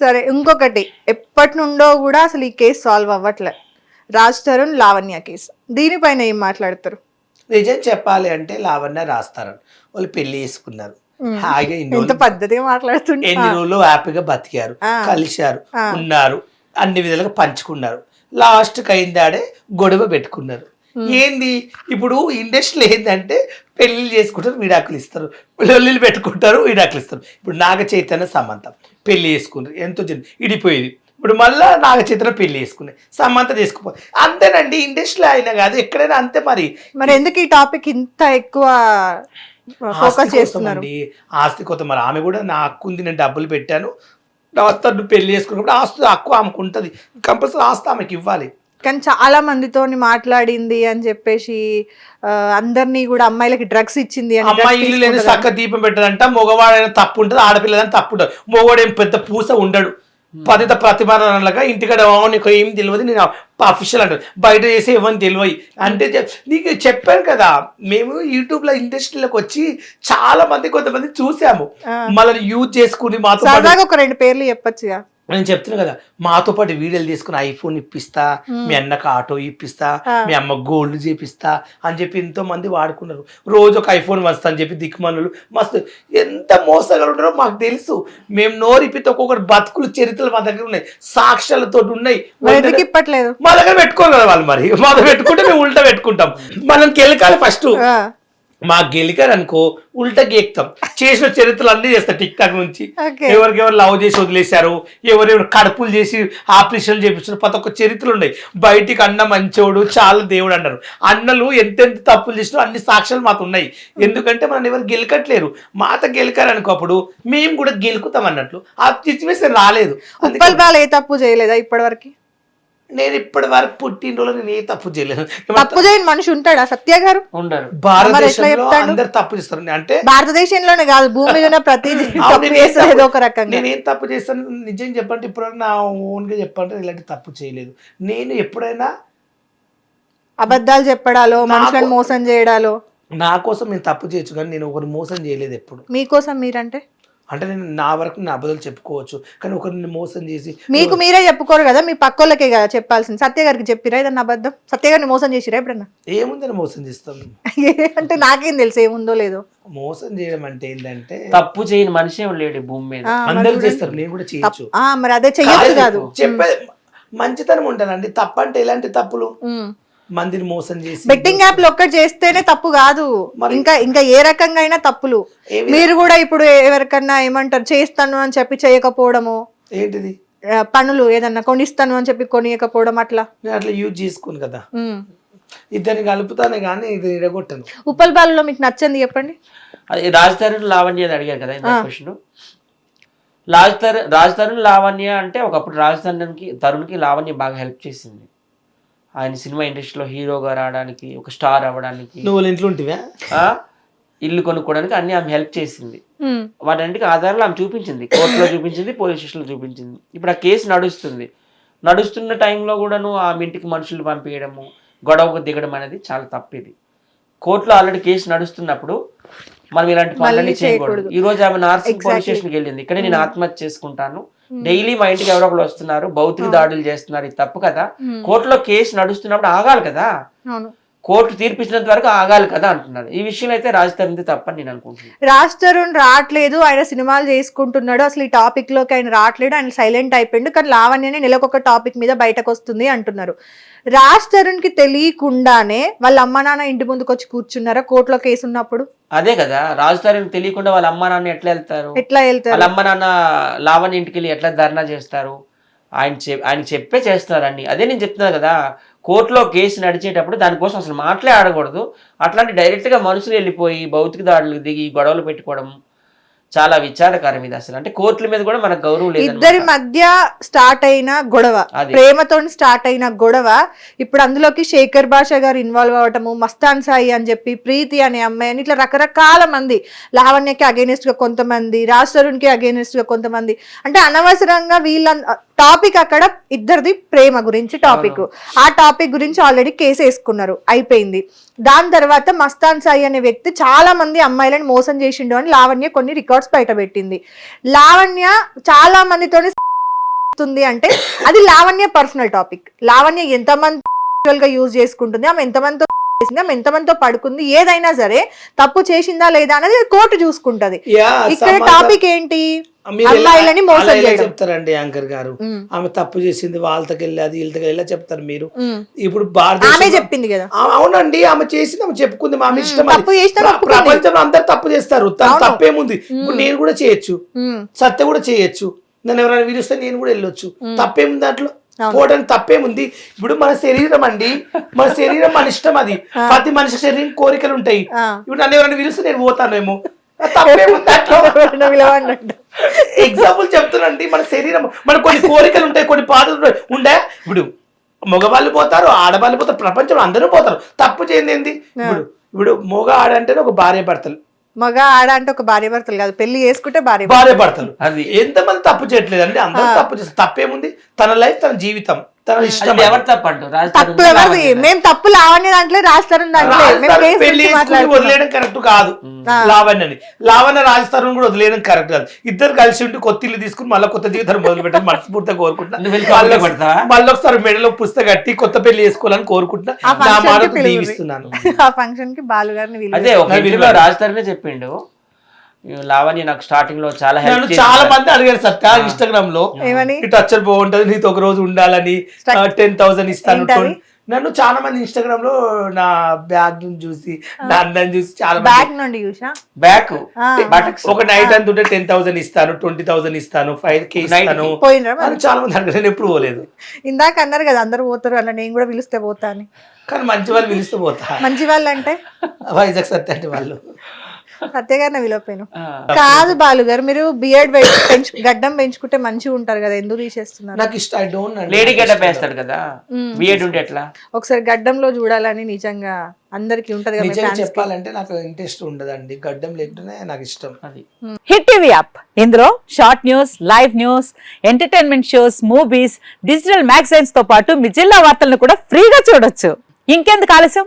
సరే ఇంకొకటి. ఎప్పటి నుండో కూడా అసలు ఈ కేసు సాల్వ్ అవ్వట్లే. రాజ్ తరుణ్ లావణ్య కేసు. దీనిపైన ఏం మాట్లాడతారు? నిజం చెప్పాలి అంటే లావణ్య రాస్తారు వాళ్ళు పెళ్ళి చేసుకున్నారు. హాయిగా ఇన్ని ఎంత రోజులు పద్ధతిగా మాట్లాడుతుంటే ఎన్ని రోజులు హ్యాపీగా బతికారు. కలిశారు. ఉన్నారు అన్ని విధాలుగా పంచుకున్నారు. లాస్ట్ కైందాడే గొడవ పెట్టుకున్నారు. ఏంది? ఇప్పుడు ఇండస్ట్రీలో ఏంటంటే పెళ్ళి చేసుకుంటారు విడాకులు ఇస్తారు. పెళ్ళిళ్ళు పెట్టుకుంటారు విడాకులు ఇస్తారు. ఇప్పుడు నాగ చైతన్య సమంతం పెళ్ళి చేసుకున్నారు ఎంతో ఇడిపోయేది. ఇప్పుడు మళ్ళా నాగ చైతన్య పెళ్ళి చేసుకున్నాయి సమంత చేసుకుపో అంతేనండి ఇండస్ట్రీలో అయినా కాదు ఎక్కడైనా అంతే మరి. మరి ఎందుకు ఈ టాపిక్ ఇంత ఎక్కువ ఫోకస్ చేస్తున్నారు? అండి. ఆస్తి కోసం మరి ఆమె కూడా నా హక్కు ఉంది నేను డబ్బులు పెట్టాను. తర్వాత పెళ్ళి చేసుకున్నప్పుడు ఆస్తి హక్కు ఆమెకు ఉంటుంది. కంపల్సరీ ఆస్తి ఆమెకి ఇవ్వాలి. కానీ చాలా మందితో మాట్లాడింది అని చెప్పేసి అందరినీ కూడా అమ్మాయిలకి డ్రగ్స్ ఇచ్చింది అని అమ్మాయి ఇల్లు లేని. చక్క దీపం పెట్టడంట మగవాడైనా తప్పు ఉంటుంది ఆడపిల్లదని తప్పు ఉంటుంది మగవాడేం పెద్ద పూస ఉండడు. పతిత ప్రతిభలాగా ఇంటికాడ "ఓ, నీకు ఏం తెలియదు నేను అఫీషియల్ అంటారు బయట చేసే ఏమని తెలియదు అంటే నీకు చెప్పాను కదా మేము యూట్యూబ్లో ఇండస్ట్రీలోకి వచ్చి చాలా మంది కొంతమంది చూసాము. మళ్ళీ యూజ్ చేసుకుని మాతో పాటు సరదాగా ఒక రెండు పేర్లు చెప్పొచ్చుగా. నేను చెప్తున్నా కదా మాతో పాటు వీడియోలు తీసుకుని ఐఫోన్ ఇప్పిస్తా మీ అన్నకు ఆటో ఇప్పిస్తా. మీ అమ్మ గోల్డ్ చేపిస్తా అని చెప్పి ఎంతో మంది వాడుకున్నారు. రోజు ఒక ఐఫోన్ వస్తా అని చెప్పి దిక్కుమనులు మస్తు ఎంత మోసగాలు ఉంటారో మాకు తెలుసు. మేము నోరిపితే ఒక్కొక్కటి బతుకులు చరిత్రలు మా దగ్గర ఉన్నాయి. సాక్ష్యాలతో ఉన్నాయి. మా దగ్గర పెట్టుకోరు కదా వాళ్ళు మరి. మా దగ్గర పెట్టుకుంటే మేము ఉల్టా పెట్టుకుంటాం. మనం గెలకాలి ఫస్ట్. ఆ, మా గెలికారు అనుకో ఉల్టా గీక్తాం. చేసిన చరిత్రలు అన్ని చేస్తా టిక్ టాక్ నుంచి. ఎవరికెవరు లవ్ చేసి వదిలేశారు ఎవరెవరు కడుపులు చేసి ఆపరేషన్లు చేపించారు ప్రతి ఒక్క చరిత్రలు ఉన్నాయి. బయటికి అన్న మంచోడు చాలా దేవుడు అన్నారు. అన్నలు ఎంతెంత తప్పులు చేసినా అన్ని సాక్ష్యాలు మాకు ఉన్నాయి. ఎందుకంటే మనం ఎవరు గెలకట్లేరు. మాత గెలికారు అనుకో అప్పుడు మేము కూడా గెలుకుతాం అన్నట్లు. ఆ సిచ్యువేషన్ రాలేదు. ఏ తప్పు చేయలేదా ఇప్పటివరకు? నేను ఇప్పటి వరకు పుట్టినరోజు నేను ఏ తప్పు చేయలేదు. తప్పు చేయని మనిషి ఉంటాడా సత్య గారు? ఉండరు. భారతదేశంలో? అందరు తప్పు చేస్తారు. అంటే భారతదేశంలోనే కాదు భూమి మీద ప్రతి ఏదో ఒక రకంగా. నేను ఏం తప్పు చేస్తాను? నిజం చెప్పంటే ఇప్పుడు నా ఓన్గా చెప్పంటే ఇలాంటి తప్పు చేయలేదు. నేను ఎప్పుడైనా అబద్ధాలు చెప్పడాలో మనుషులను మోసం చేయడాలో? నా కోసం నేను తప్పు చేయొచ్చు కానీ నేను ఒకరు మోసం చేయలేదు ఎప్పుడు. మీకోసం మీరంటే? అంటే నేను నా వరకు నా అబద్ధాలు చెప్పుకోవచ్చు. కానీ ఒకరిని మోసం చేసి మీకు మీరే చెప్పుకోరు కదా మీ పక్కోళ్ళకే కదా చెప్పాల్సింది. సత్య గారికి చెప్పిరా ఏదన్నా అబద్ధం? సత్య గారిని మోసం చేసిరా ఎప్పుడన్నా? ఏముందని మోసం చేస్తాం. అంటే నాకేం తెలుసు ఏముందో లేదో. మోసం చేయడం అంటే ఏంటంటే తప్పు చేయని మనిషి ఏం లేడు ఈ భూమి మీద. అందరు. చేస్తారు నేను కూడా చేయొచ్చు. ఆ, మరి అదే చెయ్యొచ్చు కాదు చెప్పే మంచితనం ఉంటానండి తప్పు అంటే ఎలాంటి తప్పులు? మందిని మోసం చేసి బెట్టింగ్ యాప్లు ఒక్కటి చేస్తేనే తప్పు కాదు. ఇంకా ఇంకా ఏ రకంగా అయినా తప్పులు? మీరు కూడా ఇప్పుడు ఎవరికన్నా ఏమంటారు చేస్తాను అని చెప్పి చేయకపోవడము. ఏంటిది? పనులు ఏదన్నా కొనిస్తాను అని చెప్పి కొనియకపోవడం అట్లా. నేను అట్లా యూజ్ చేసుకోను కదా. ఇద్దరిని కలుపుతానే కానీ ఇది ఇరగొట్టను. ఉప్పల్ బాలలో మీకు నచ్చింది చెప్పండి. అది రాజ్ తరుణ్ లావణ్య అని అడిగారు కదా ఇంత క్వశ్చన్. రాజ్ తరుణ్ రాజ్ తరుణ్ లావణ్య అంటే ఒకప్పుడు రాజ్ తరుణ్కి తరుణ్కి లావణ్య బాగా హెల్ప్ చేసింది. ఆయన సినిమా ఇండస్ట్రీలో హీరోగా రావడానికి ఒక స్టార్ అవ్వడానికి. నువ్వు ఇంట్లో ఉంటివా? ఆ, ఇల్లు కొనుక్కోవడానికి అన్ని ఆమె హెల్ప్ చేసింది. వాటన్నిటికి ఆధారాలు ఆమె చూపించింది. కోర్టులో చూపించింది పోలీస్ స్టేషన్లో చూపించింది. ఇప్పుడు ఆ కేసు నడుస్తుంది. నడుస్తున్న టైంలో కూడాను ఆమె ఇంటికి మనుషులు పంపించడము గొడవకు దిగడం అనేది చాలా తప్పిది కోర్టులో ఆల్రెడీ కేసు నడుస్తున్నప్పుడు మనం ఇలాంటి పనులన్నీ చేయకూడదు. ఈ రోజు ఆమె నార్సింగ్ పోలీస్. స్టేషన్కి వెళ్ళింది. ఇక్కడే నేను ఆత్మహత్య చేసుకుంటాను. డైలీ మా ఇంటికి ఎవరో ఒకరు వస్తున్నారు. భౌతిక దాడులు చేస్తున్నారు. ఇది తప్పు కదా. కోర్టులో కేసు నడుస్తున్నప్పుడు ఆగాలి కదా. కోర్టు తీర్పిచ్చినంత వరకు ఆగాలి కదా అంటున్నారు ఈ విషయంలో అయితే రాజధాని తప్పని నేను అనుకుంటున్నాను. రాజ్ తరుణ్ రావట్లేదు ఆయన సినిమాలు చేసుకుంటున్నాడు. అసలు ఈ టాపిక్లోకి ఆయన రావట్లేడు ఆయన సైలెంట్ అయిపోయిండు. కానీ లావణ్యనే నెలకొక టాపిక్ మీద బయటకు వస్తుంది అంటున్నారు. రాజ్ తరుణ్కి తెలియకుండానే వాళ్ళ అమ్మ నాన్న ఇంటి ముందుకు వచ్చి కూర్చున్నారా? కోర్టులో కేసు ఉన్నప్పుడు? అదే కదా రాజధాని తెలియకుండా వాళ్ళ అమ్మ నాన్న ఎట్లా వెళ్తారు? ఎట్లా వెళ్తారు? వాళ్ళ అమ్మ నాన్న లావణ్య ఇంటికి వెళ్ళి ఎట్లా ధర్నా చేస్తారు? ఆయన చె ఆయన చెప్పే చేస్తున్నారని అదే నేను చెప్తున్నా కదా కోర్టులో కేసు నడిచేటప్పుడు దానికోసం అసలు మాటలే ఆడకూడదు. అట్లాంటి డైరెక్ట్గా మనుషులు వెళ్ళిపోయి భౌతిక దాడులు దిగి గొడవలు పెట్టుకోవడం చాలా విచారకరం ఇది అసలు. అంటే కోర్టుల మీద కూడా మనకు గౌరవం ఇద్దరి లేదు మధ్య స్టార్ట్ అయిన గొడవ. ప్రేమతో స్టార్ట్ అయిన గొడవ ఇప్పుడు అందులోకి శేఖర్ భాష గారు ఇన్వాల్వ్ అవటము మస్తాన్ సాయి అని చెప్పి ప్రీతి అనే అమ్మాయి అని ఇట్లా రకరకాల మంది లావణ్యకి అగేనిస్ట్గా కొంతమంది రాజ్ తరుణ్కి అగేనిస్ట్గా కొంతమంది. అంటే అనవసరంగా వీళ్ళ టాపిక్ అక్కడ ఇద్దరిది ప్రేమ గురించి టాపిక్. ఆ టాపిక్ గురించి ఆల్రెడీ కేసు వేసుకున్నారు. అయిపోయింది. దాని తర్వాత మస్తాన్ సాయి అనే వ్యక్తి చాలా మంది అమ్మాయిలను మోసం చేసిండు అని లావణ్య కొన్ని రికార్డ్స్ బయట పెట్టింది. లావణ్య చాలా మందితోని వస్తుంది అంటే అది లావణ్య పర్సనల్ టాపిక్. లావణ్య ఎంతమంది గా యూజ్ చేసుకుంటుంది ఆమె ఎంతమందితో చేసింది ఆమె ఎంతమందితో పడుకుంది ఏదైనా సరే తప్పు చేసిందా లేదా అనేది కోర్టు చూసుకుంటది. ఇక్కడ టాపిక్ ఏంటి? అమ్మాయిలని మోసం చేయడం. చెప్తారండి యాంకర్ గారు? ఆమె తప్పు చేసింది వాళ్ళకి వెళ్ళి అది వీళ్ళకి వెళ్ళి చెప్తారు మీరు. ఇప్పుడు ఆమె చెప్పింది కదా. అవునండి ఆమె చేసింది ఆమె చెప్పుకుంది మా ఇష్టం. ప్రపంచంలో అందరు తప్పు చేస్తారు. తప్పేముంది? ఇప్పుడు నేను కూడా చేయొచ్చు. సత్య కూడా చేయొచ్చు. నన్ను ఎవరైనా పిలిస్తే నేను కూడా వెళ్ళొచ్చు. తప్పేముంది దాంట్లో. పోవడానికి తప్పేముంది? ఇప్పుడు మన శరీరం అండి. మన శరీరం మన ఇష్టం అది. ప్రతి మనిషి శరీరం కోరికలు ఉంటాయి. ఇప్పుడు నన్ను ఎవరైనా పిలిస్తే నేను పోతానేమో. అంట. ఎగ్జాంపుల్ చెప్తానండి మన శరీరం మన కొన్ని కోరికలు ఉంటాయి కొన్ని ఉంటాయి. ఉండే? ఇప్పుడు మగవాళ్ళు పోతారు ఆడవాళ్ళు పోతారు ప్రపంచంలో అందరూ పోతారు. తప్పు చేయండి ఏంది? ఇప్పుడు ఇప్పుడు మగ ఆడ అంటేనే ఒక భార్య భర్తలు. మగ ఆడ అంటే ఒక భార్య భర్తలు కాదు. పెళ్ళి చేసుకుంటే భార్య. భార్య భర్తలు. అది ఎంతమంది తప్పు చేయట్లేదు అండి అందరూ తప్పు చేస్తారు. తప్పేముంది? తన లైఫ్ తన జీవితం. తన ఇష్టం అది. ఎవరు తప్పండు రాజధాని తప్పు ఎవరిది? మేము తప్పు లావణ్య దాంట్లో రాస్తారు దాంట్లో. మేము రాజస్థాన్ కేసు పెళ్ళి గురించి చేసుకుని మాట్లాడుతున్నాం. వదిలేయడం కరెక్ట్ కాదు. లావణ్యని. లావణ్య రాజస్థాన్ కూడా వదిలేయడం కరెక్ట్ కాదు. ఇద్దరు కలిసి ఉండి కొత్త ఇల్లు తీసుకుని మళ్ళీ కొత్త జీవితం మొదలు పెట్టాలి మనస్ఫూర్తిగా కోరుకుంటున్నా. నువ్వు వెళ్ళి మళ్ళీ ఒకసారి మెడలో పుస్తకం కట్టి కొత్త పెళ్ళి చేసుకోవాలని కోరుకుంటున్నా. ఆ నా ఫంక్షన్కి. దీవిస్తున్నాను. ఆ ఫంక్షన్కి బాలు గారిని అదే. ఒక ఇంటర్వ్యూలో రాజధానినే చెప్పిండు. లావణ్య నాకు స్టార్టింగ్లో చాలా హెల్ప్ చాలా మంది అడిగారు సత్య ఇన్స్టాగ్రామ్లో టచ్చర్ బాగుంటది నీతో ఒక రోజు ఉండాలని టెన్ థౌసండ్ ఇస్తాను? నన్ను చాలా మంది ఇన్స్టాగ్రామ్లో నా బ్యాగ్ చూసి నా అందం చూసి చాలా మంది బ్యాగ్ నుండి చూసా? బ్యాక్. బటక్స్ ఒక నైట్ అంత ఉంటే టెన్ థౌసండ్ ఇస్తాను ట్వంటీ థౌసండ్ ఇస్తాను ఫైవ్ కే ఇస్తాను. చాలా మంది అడిగారు నేను ఎప్పుడు పోలేదు. ఇందాక అన్నారు కదా అందరు పోతారు అలా నేను కూడా పిలిస్తే పోతా అని. కానీ మంచి వాళ్ళు పిలిస్తే పోతా. మంచి వాళ్ళు అంటే వైజాగ్ సత్య అంటే వాళ్ళు. సత్య గారిని విలువపోయాను కాదు బాలు గారు మీరు బియర్డ్ పెంచు గడ్డం పెంచుకుంటే మంచిగా ఉంటారు కదా ఎందుకు తీసేస్తున్నారు? నాకు ఇష్టం ఐ డోంట్ లేడీ వేస్తాడు కదా? బిఎడ్ ఉంటే ఎట్లా? ఒకసారి గడ్డంలో చూడాలని నిజంగా అందరికి ఉంటది కదా. చెప్పాలంటే నాకు ఇంట్రెస్ట్ ఉండదండి. గడ్డం లేకుండానే నాకు ఇష్టం. అది. Hit TV app. ఇందులో short news live news entertainment shows movies digital మ్యాగజైన్స్తో పాటు మీ జిల్లా వార్తలను కూడా ఫ్రీగా చూడొచ్చు. ఇంకెందుకు ఆలస్యం?